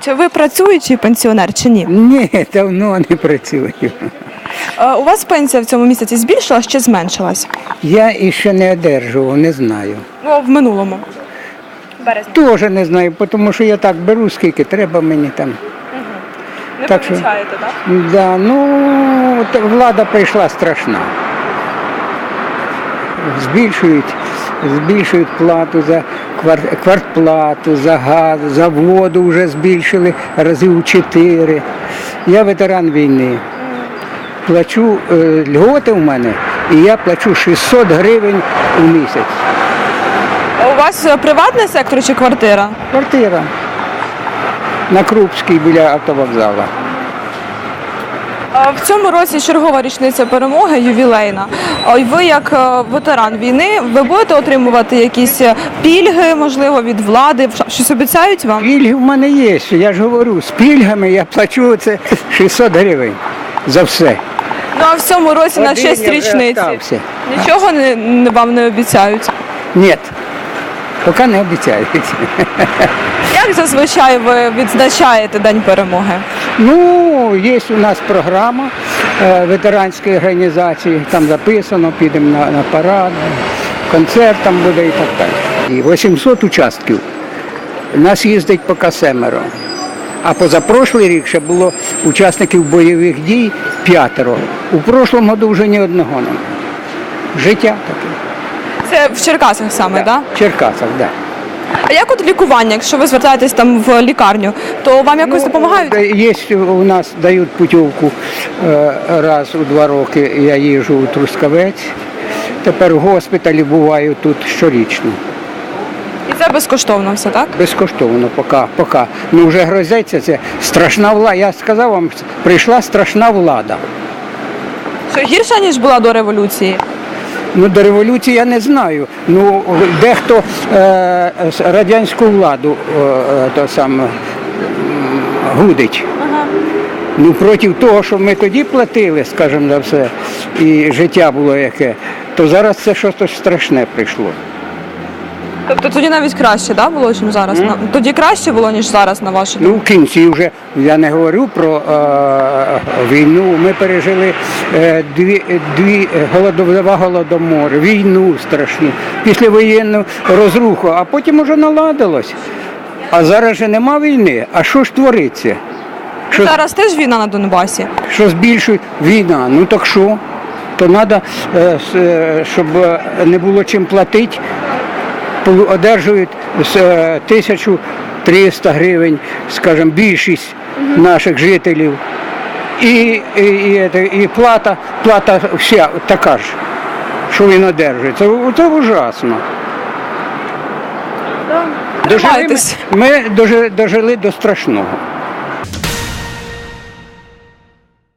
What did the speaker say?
Чи ви працюючий пенсіонер чи ні? Ні, давно не працюю. Е, У вас пенсія в цьому місяці збільшилась чи зменшилась? Я іще не одержував, не знаю. Ну, в минулому. Березні. Теж не знаю, тому що я так беру, скільки треба мені там. Не Так що- помічаєте, так? Да, ну, от влада прийшла страшна. Збільшують, збільшують плату за квартплату, за газ, за воду вже збільшили разів у чотири. Я ветеран війни. Плачу е, льготи в мене, і я плачу 600 гривень у місяць. У вас е, приватний сектор чи квартира? Квартира на Крупській біля автовокзалу. В цьому році чергова річниця перемоги ювілейна. А Ви, як е, ветеран війни, ви будете отримувати якісь е, пільги, можливо, від влади? Щось обіцяють вам? Пільги в мене є, я ж говорю, з пільгами я плачу це 600 гривень за все. Ну а в цьому році на Один честь річниці остався. нічого не- вам не обіцяють. Ні, поки не обіцяють. Як зазвичай ви відзначаєте День перемоги? Ну, є у нас програма е, ветеранської організації, там записано, підемо на, на парад, концерт там буде і так далі. І 800 участків. Нас їздить поки семеро. А позапрошлий рік ще було учасників бойових дій п'ятеро. У прошлому году вже ні одного немає. Життя таке. Це в Черкасах саме, так? В Черкасах, так. Да. А як от лікування, якщо ви звертаєтесь там в лікарню, то вам якось допомагають? Ну, Є у нас дають путівку е, раз у два роки. Я їжджу у Трускавець. Тепер в госпіталі буваю тут щорічно. І це безкоштовно все, так? Безкоштовно, поки, поки. Ну вже грозиться це страшна влада. Я сказав вам, прийшла страшна влада. Що гірше, ніж була до революції? Ну, до революції я не знаю. Ну, дехто е, радянську владу е, е, то саме, гудить. гудить. Ну, проти того, що ми тоді платили, скажімо за все, і життя було яке, то зараз це щось страшне прийшло. Тобто тоді навіть краще да, було, ніж зараз? На- Тоді краще було, ніж зараз, на вашу Ну, в кінці вже я не говорю про е, війну. Ми пережили е, дві, дві голодов, два голодомори, війну страшну, післявоєнну розруху, а потім уже наладилось. А зараз же нема війни. А що ж твориться? Що, Зараз теж війна на Донбасі. що збільшує війна? Ну так що? То треба, щоб не було чим платити, одержують з, е, 1300 гривень, скажімо, більшість наших жителів. І, і, і, і плата, плата вся така ж, що він одержує. Це, це ужасно. Дожили ми, ми дожили, дожили до страшного.